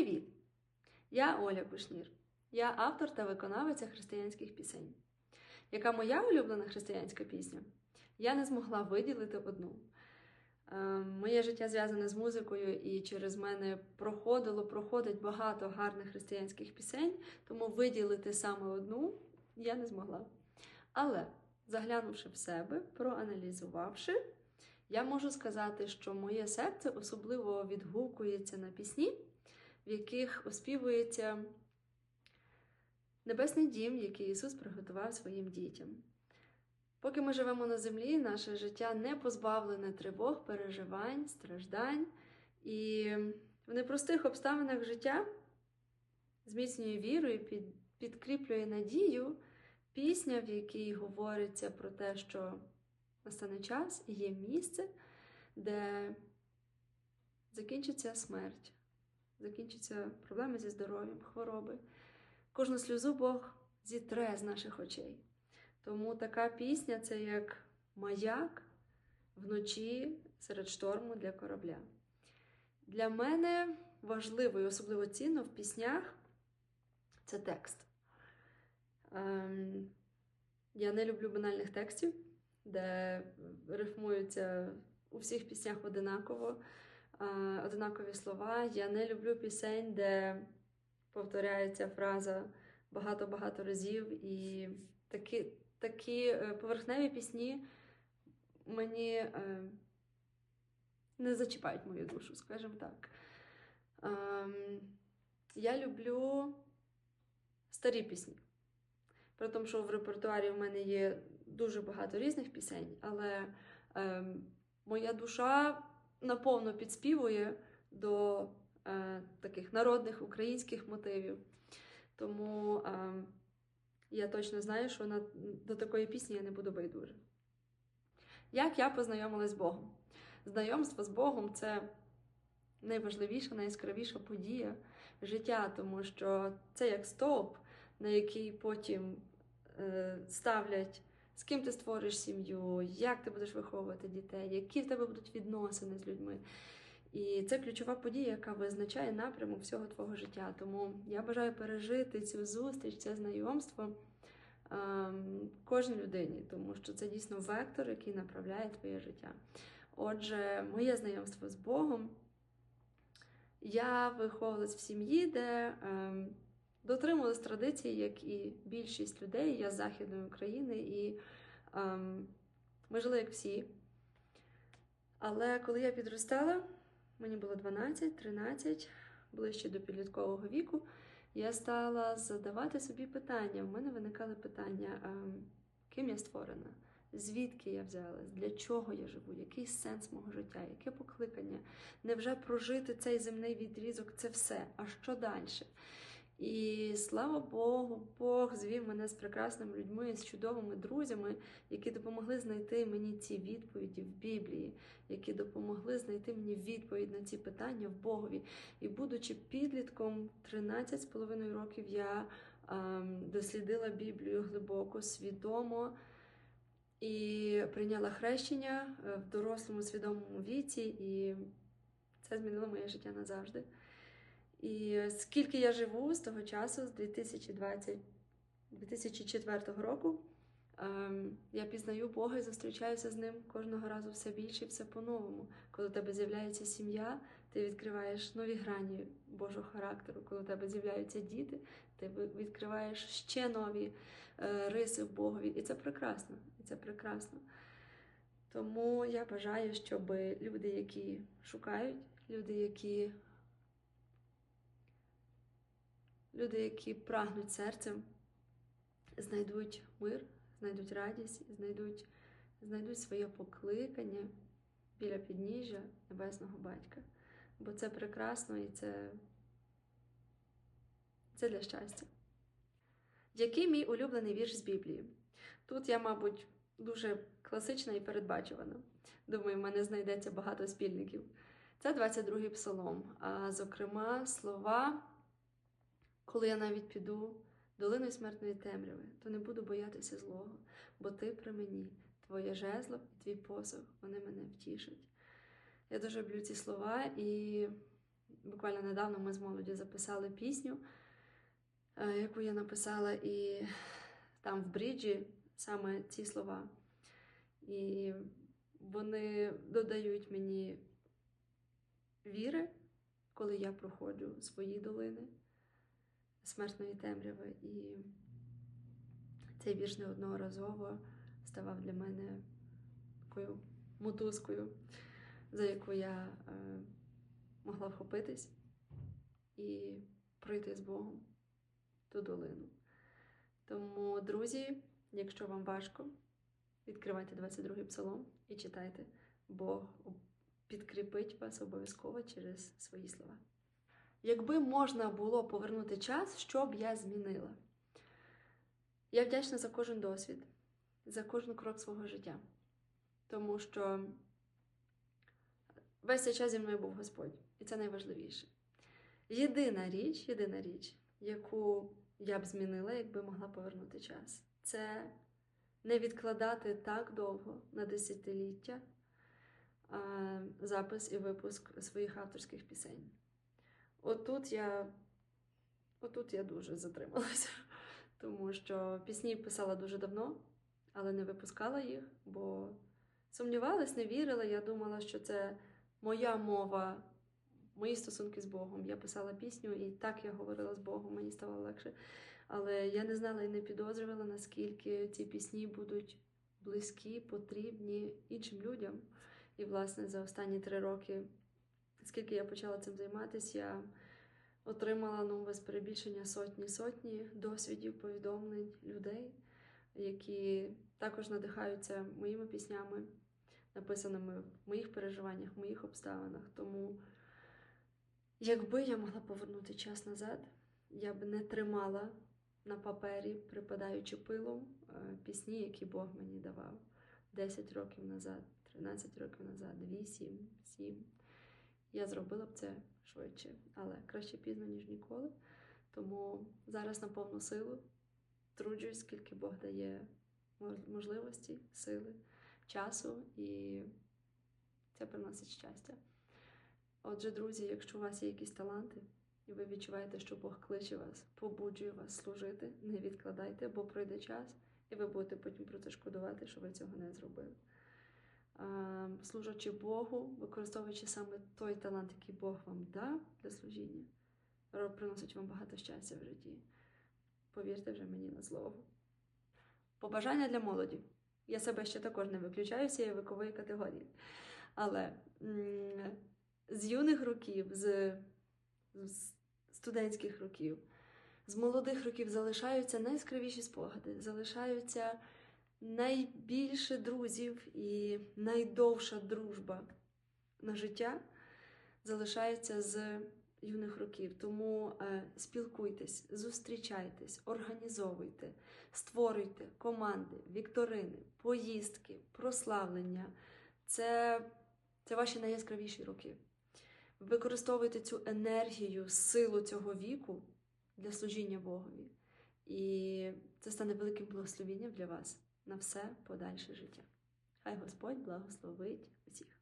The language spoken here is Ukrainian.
Привіт! Я Оля Кушнір. Я автор та виконавиця християнських пісень. Яка моя улюблена християнська пісня? Я не змогла виділити одну. Е, Моє життя зв'язане з музикою, і через мене проходило, проходить багато гарних християнських пісень, тому виділити саме одну я не змогла. Але, заглянувши в себе, проаналізувавши, я можу сказати, що моє серце особливо відгукується на пісні, в яких оспівується небесний дім, який Ісус приготував своїм дітям. Поки ми живемо на землі, наше життя не позбавлене тривог, переживань, страждань, і в непростих обставинах життя зміцнює віру і під, підкріплює надію. Пісня, в якій говориться про те, що настане час і є місце, де закінчиться смерть, закінчаться проблеми зі здоров'ям, хвороби. Кожну сльозу Бог зітре з наших очей. Тому така пісня це як маяк вночі серед шторму для корабля. Для мене важливо і особливо цінно в піснях це текст. Ем, я не люблю банальних текстів, де рифмуються у всіх піснях одинаково, е, одинакові слова. Я не люблю пісень, де повторяється фраза багато-багато разів. І такі такі е, поверхневі пісні мені е, не зачіпають мою душу, скажімо так. Ем, я люблю старі пісні. При тому, що в репертуарі в мене є дуже багато різних пісень, але е, моя душа наповно підспівує до е, таких народних українських мотивів. Тому е, я точно знаю, що на, до такої пісні я не буду байдуже. Як я познайомилась з Богом? Знайомство з Богом це найважливіша, найяскравіша подія життя, тому що це як стовп, на який потім е, ставлять, з ким ти створиш сім'ю, як ти будеш виховувати дітей, які в тебе будуть відносини з людьми. І це ключова подія, яка визначає напрямок всього твого життя. Тому я бажаю пережити цю зустріч, це знайомство ем, кожній людині, тому що це дійсно вектор, який направляє твоє життя. Отже, моє знайомство з Богом. Я виховувалась в сім'ї, де ем, дотримувалась традицій, як і більшість людей. Я з Західної України, і ем, ми жили як всі. Але коли я підростала, мені було 12-13, ближче до підліткового віку, я стала задавати собі питання. У мене виникали питання, ем, ким я створена, звідки я взялась, для чого я живу, який сенс мого життя, яке покликання? Невже прожити цей земний відрізок це все? А що далі? І слава Богу, Бог звів мене з прекрасними людьми, з чудовими друзями, які допомогли знайти мені ці відповіді в Біблії, які допомогли знайти мені відповідь на ці питання в Богові. І, будучи підлітком 13,5 років, я ем, дослідила Біблію глибоко, свідомо і прийняла хрещення в дорослому свідомому віці, і це змінило моє життя назавжди. І скільки я живу з того часу, з 2020, 2004 року, ем, я пізнаю Бога і зустрічаюся з ним кожного разу все більше і все по-новому. Коли у тебе з'являється сім'я, ти відкриваєш нові грані Божого характеру. Коли у тебе з'являються діти, ти відкриваєш ще нові е, риси в Богові. І це прекрасно. І це прекрасно. Тому я бажаю, щоб люди, які шукають, люди, які Люди, які прагнуть серцем, знайдуть мир, знайдуть радість, знайдуть знайдуть своє покликання біля підніжжя Небесного Батька. Бо це прекрасно і це, це для щастя. Який мій улюблений вірш з Біблії? Тут я, мабуть, дуже класична і передбачувана. Думаю, в мене знайдеться багато спільників. Це 22-й псалом, а зокрема, слова. Коли я навіть піду долиною смертної темряви, то не буду боятися злого, бо ти при мені, твоє жезло і твій посох, вони мене втішать. Я дуже люблю ці слова, і буквально недавно ми з молоді записали пісню, е, яку я написала, і там в бріджі саме ці слова. І вони додають мені віри, коли я проходжу свої долини смертної темряви. І цей вірш неодноразово ставав для мене такою мотузкою, за яку я е, могла вхопитись і пройти з Богом ту долину. Тому, друзі, якщо вам важко, відкривайте 22-й псалом і читайте, Бог підкріпить вас обов'язково через свої слова. Якби можна було повернути час, що б я змінила? Я вдячна за кожен досвід, за кожен крок свого життя. Тому що весь цей час зі мною був Господь, і це найважливіше. Єдина річ, єдина річ, яку я б змінила, якби могла повернути час, це не відкладати так довго на десятиліття запис і випуск своїх авторських пісень. Отут я, отут я дуже затрималася, тому що пісні писала дуже давно, але не випускала їх, бо сумнівалась, не вірила. Я думала, що це моя мова, мої стосунки з Богом. Я писала пісню, і так я говорила з Богом, мені ставало легше. Але я не знала і не підозрювала, наскільки ці пісні будуть близькі, потрібні іншим людям. І, власне, за останні три роки, скільки я почала цим займатися, я отримала ну, без перебільшення сотні-сотні досвідів, повідомлень людей, які також надихаються моїми піснями, написаними в моїх переживаннях, в моїх обставинах. Тому, якби я могла повернути час назад, я б не тримала на папері, припадаючи пилом, е, пісні, які Бог мені давав 10 років назад, 13 років назад, 8, 7. Я зробила б це швидше, але краще пізно, ніж ніколи. Тому зараз на повну силу труджусь, скільки Бог дає можливості, сили, часу, і це приносить щастя. Отже, друзі, якщо у вас є якісь таланти, і ви відчуваєте, що Бог кличе вас, побуджує вас служити, не відкладайте, бо пройде час, і ви будете потім про це шкодувати, що ви цього не зробили. Служачи Богу, використовуючи саме той талант, який Бог вам дав для служіння, приносить вам багато щастя в житті. Повірте вже мені на слово. Побажання для молоді. Я себе ще також не виключаю з цієї вікової категорії. Але з юних років, з, студентських років, з молодих років залишаються найяскравіші спогади, залишаються найбільше друзів і найдовша дружба на життя залишається з юних років. Тому е, спілкуйтесь, зустрічайтесь, організовуйте, створюйте команди, вікторини, поїздки, прославлення. Це, Це ваші найяскравіші роки. Використовуйте цю енергію, силу цього віку для служіння Богові. І це стане великим благословенням для вас на все подальше життя. Хай Господь благословить усіх.